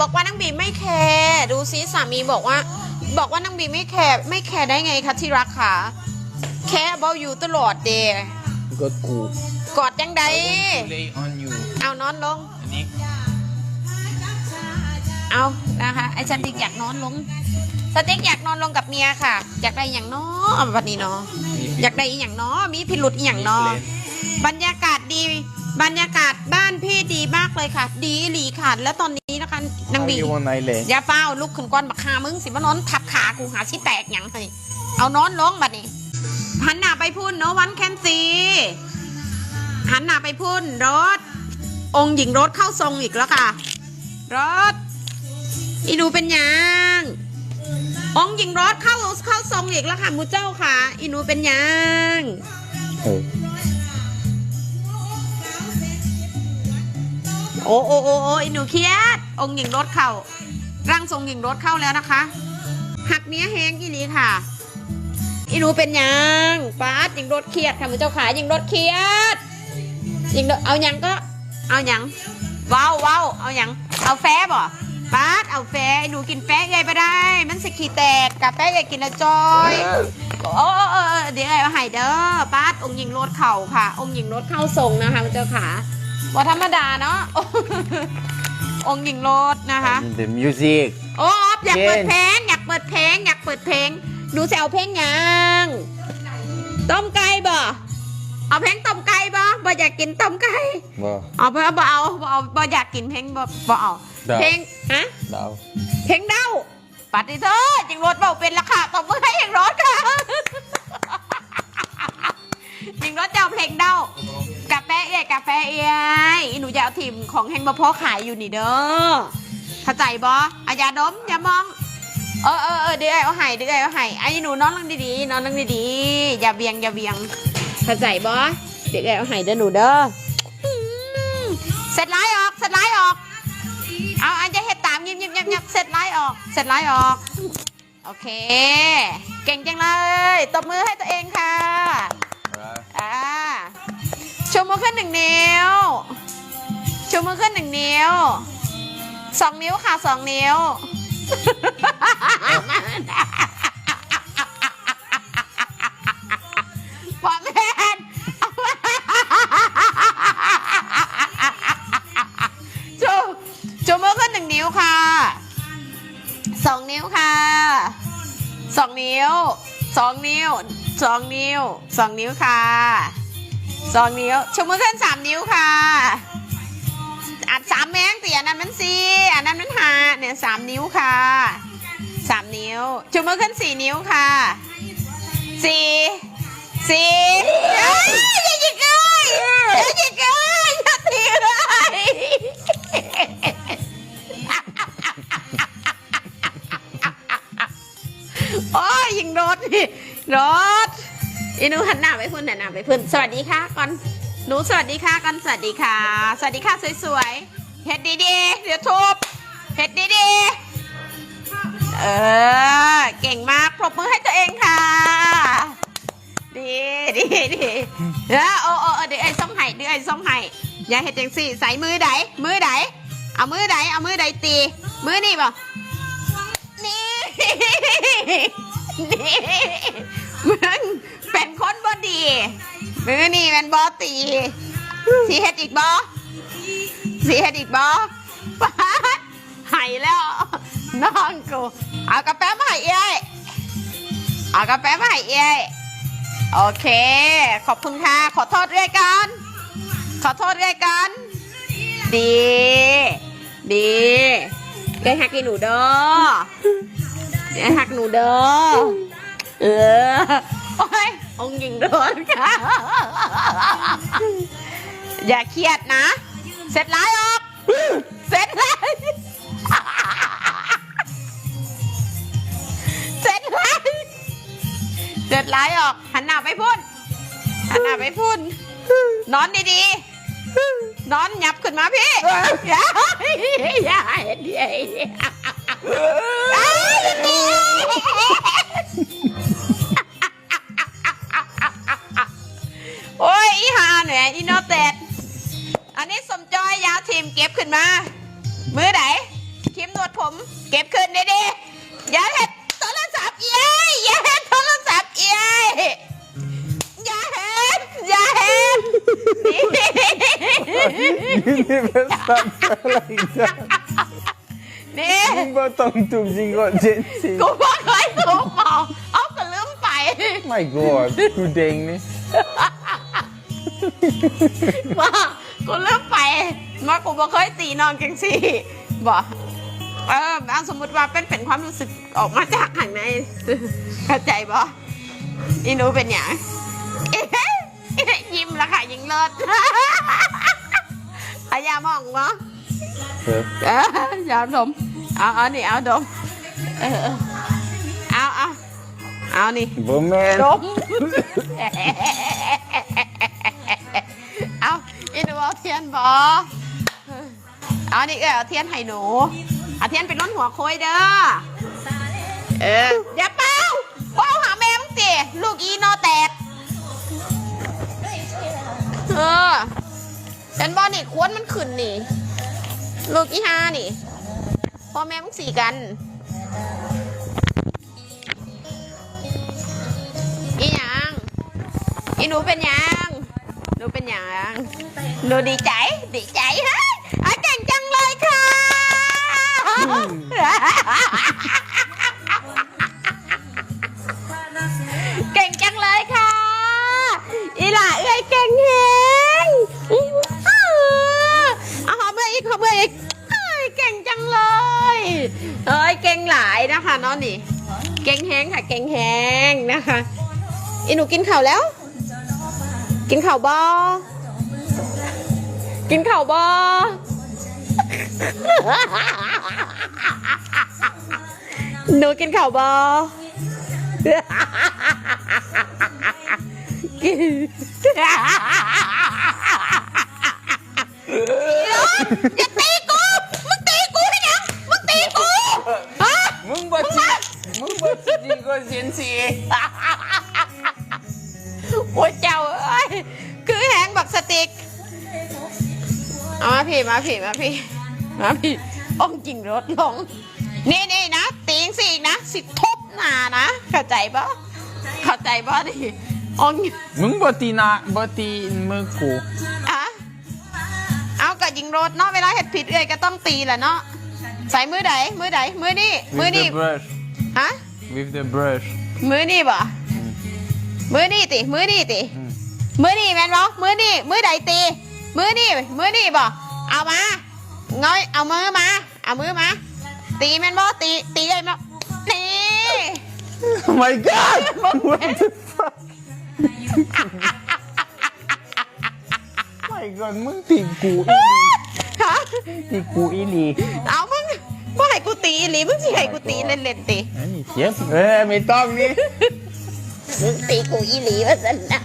บอกว่านางบีไม่แคร์ดูซิสามีบอกว่า บอกว่านางบีไม่แคร์ไม่แคร์ได้ไงคะที่รักค่ะแคร์ about you ตลอดเดย์ก็กูกอดยังได lay on you เอานอนลง อันนี้เอานะคะไอ้สติ๊กอยากนอนลงสติ๊กอยากนอนลงกับเมียค่ะ อยากได้อย่างน้อวันนี้เนาะอยากได้อีอย่างน้อมีพิรุษอีอย่างน้อบรรยากาศดี บรรยากาศบ้านพี่ดีมากเลยค่ะ ดีหลีค่ะ แล้วตอนนี้นะคะนางบีอยู่วันไหนเลยอย่าเฝ้าลุกขึ้นก้อนบักคามึงสิมานอนทับขากูหาชิแตกหยังให้เอานอนลงบัดนี้หันหน้าไปพุ่นโนวันแคนซีหันหน้าไปพุ่นรถ องค์หญิงรถเข้าทรงอีกแล้วค่ะ รถอีหนูเป็นหยังองค์หญิงรถเข้าเข้าทรงอีกแล้วค่ะมูเจ้าค่ะ อีหนูเป็นหยัง โอ้โอ้โอ้โอ้อ้อีหนูเครียด องค์หญิงรถเข้า ร่างทรงหญิงรถเข้าแล้วนะคะ หักเนี้ยแห้งอีหลีค่ะ อีหนูเป็นยังป้าดหญิงรถเครียดค่ะมูเจ้าขาหญิงรถเครียดหญิงรถเอายังก็ เอายังว้าวว้าวเอายังเอาแฟบ่ป้าดเอาแฟหนูกินแฟใหญ่ไปได้ มันสิขีแตกกาแฟใหญ่กินและจอยโอ้โอ้โอ้โอ้เดี๋ยวเอาให้เด้อป้าดองค์หญิงรถเข่าค่ะ องค์หญิงรถเข้าทรงนะคะคุณเจ้าขา ว่าธรรมดาเนาะ องค์หญิงรถนะคะเดมิวสิกโอ้อ๊อฟอยากเปิดเจนเพลงอยากเปิดเพลงอยากเปิดเพลงหนูจะเอาเพลงหยังต้มไก่บ่เอาเพลงต้มไก่บ่บ่อยากกินต้มไก่บ่ เอาบ่บ่เอาบ่เอาบ่อยากกินเพลงบ่บ่เอาดาว เพลงฮะดาวเพลงเด้าปัดดิเธอจิงรถเบาเป็นราคาตบมือให้ยังรถค่ะ ยอีหนูจะเอาทีมของแฮงบะพอขายอยู่นี่เด้อเข้าใจบ่อาอย่าดมอย่ามองเออเออเออเดี๋ยวไอ้เอาให้เดี๋ยวไอ้เอาให้ไอ้หนูนอนลงดีๆนอนลงดีๆอย่าเบียงอย่าเบียงเข้าใจบ่เดี๋ยวไอ้เอาให้เด้อหนูเด้ออืมเสร็จไลน์ออกเสร็จไลน์ออก เอาอันจะเห็ดตามยิบยิบยิบยิบเสร็จไล่ออก เสร็จไล่ออก โอเค เก่งจังเลยตบมือให้ตัวเองค่ะอ่าชูมือขึ้นหนึ่งนิ้ว ชูมือขึ้นหนึ่งนิ้วสองนิ้วค่ะสองนิ้ว บอแมนชูชูมือขึ้นหนึ่งนิ้วค่ะสองนิ้วค่ะสองนิ้วสองนิ้วสองนิ้วสองนิ้วค่ะสองนิ้วชูมือขึ้นสามนิ้วค่ะ อัดสามแมงสิอันนั้นมันสี่อันนั้นมันห้าเนี่ยสามนิ้วค่ะสามนิ้วชูมือขึ้นสี่นิ้วค่ะสี่สี่เอ้ยอย่าหยิกเลยอย่าหยิกเลยอย่าตีเลยโอ้ยยิงรถนี่รถอีนูหันหน้าไปพุ่นหันหน้าไปพุ่นสวัสดีค่ะก่อน หนูสวัสดีค่ะก่อนสวัสดีค่ะ สวัสดีค่ะสวยๆเฮ็ดดีๆ เดี๋ยวทุบเฮ็ดดีๆ เออ เก่งมากปรบมือให้ตัวเองค่ะ ดีดีดีเออโอ้โอ้เดี๋ยวไอ้ส้มไห้เดี๋ยวไอ้ส้มไห้อย่าเฮ็ดจังสี่ใส่มือไหนมือไหนเอามือไหนเอามือไหนตี มือนี่บ่นี่นี่มึงเป็นคนบอดี มือนี่เป็นบอตีสีเฮ็ดอีกบอสีเฮ็ดอีกบอปาดหายแล้วน้องกูเอากาแฟมาให้เอ้ยเอากาแฟมาให้เอ้ยโอเค ขอบคุณค่ะ ขอโทษด้วยกัน ขอโทษด้วยกัน ดี ดีได้ฮักอีหนูเด้อเดี๋ยวหักหนูเด้อเออโอ้ยองค์หญิงโดนค่ะ อย่าเครียดนะ เสร็จแล้วออก เสร็จแล้วเสร็จแล้วเสร็จแล้วออกหันหน้าไปพุ่นหันหน้าไปพุ่นนอนดีๆนอนหยับขึ้นมาพี่ อย่าอย่าเห็นดี หาเนี่ยอีโนเต็ดอันนี้สมจอยยาวทีมเก็บขึ้นมา มือไหนทีมมเก็บคืนได้ดิอย่าเห็ดโทรศัพท์เอ้ยอย่าเห็ดโทรศัพท์เอ้ยอย่าเห็ดอย่าเห็ดนี่นี่เป็นสัตว์อะไรกันนี่มึงบ่ต้องถูกจริงก่อนเจนสิกูบอกเคยถูกเมาเอาก็ลืมไปไม่กอดกูเด้งนี่ ว่ากูลืมไปว่ากูบอกเคยตีนอนกังสิบอกเออเอาสมมติว่าเป็นเป็นความรู้สึกออกมาจากข้างในเข้าใจบ่อีหนูเป็นอย่างเอ๊ะยิ้มแล้วค่ะยิงเลิศพยายามมองบ่เออเอออย่าดมเอาเอานี่เอาดมเออเออเอาเอาเอานี่บ่แม่นดมเอาอี หนูเอาเทียนบอเอานี่เออเอาเทียนให้หนูเอาเทียนไปล้นหัวโคยเด้อ เอออย่าเป้าเป้าหาแม่มึงสิลูกอีนอแตกเออฉันบอนี่ควรมันขึ้นนี่ ลูกอีห้านี่ พ่อแม่มึงสี่กันอีหยังอีหนูเป็นหยังหนูเป็นหยัง หนูดีใจ ดีใจฮะอาเก่งจังเลยค่ะ เก่งจังเลยค่ะ อีหล่าเอ้ยเก่งแฮงอื้อเอาหอมเมื่ออีกหอมเมื่ออีกเอ้ยเก่งจังเลยเอ้ยเก่งหลายนะคะน้องนี่ เก่งแฮงค่ะ เก่งแฮงนะคะ อีหนูกินข้าวแล้ว กินข้าวบอ กินข้าวบอหนูกินข้าวบอกินอย่าตีกู มึงตีกูให้ยังมึงตีกูฮะมึงบ่จริงมึงบ่จริงก่อนเจนสิโอ้ยเจ้าเอ้ยคือแหงบักสติก เอามาพี่มาพี่มาพี่มาพี่อ้องจริงรถลง นี่นี่นะตีงสิอีกนะ สิทุบหนานะเข้าใจปะเข้าใจปะดิอ้องมึงบ่ตีหนาบ่ตีมือกูอะเอากะยิงรถเนาะเวลาเห็ดผิดเอ้ยก็ต้องตีแหละเนาะใส่มือไหนมือไหนมือนี่มือ with นี่ the brush ฮะ with the brush มือนี่บ่มือนี่ติมือนี่ติอืมมือนี่แมนบ่มือนี่มือใดตี มือนี่มือนี่บ่เอามาง้อยเอามือมา เอามือมา ตีแมนบ่ตี ตีเลยบ่นี่ Oh my god what the fuck my god มึงตีกูอีหลีฮะตีกูอีหลีเอามึงบ่ให้กูตีอีหรือมึงสิให้กูตีเล่นๆตีเอ้ยเจ็บเอ้ยไม่ต้องนี่มึงตีกูอีหลีว่าสันนะ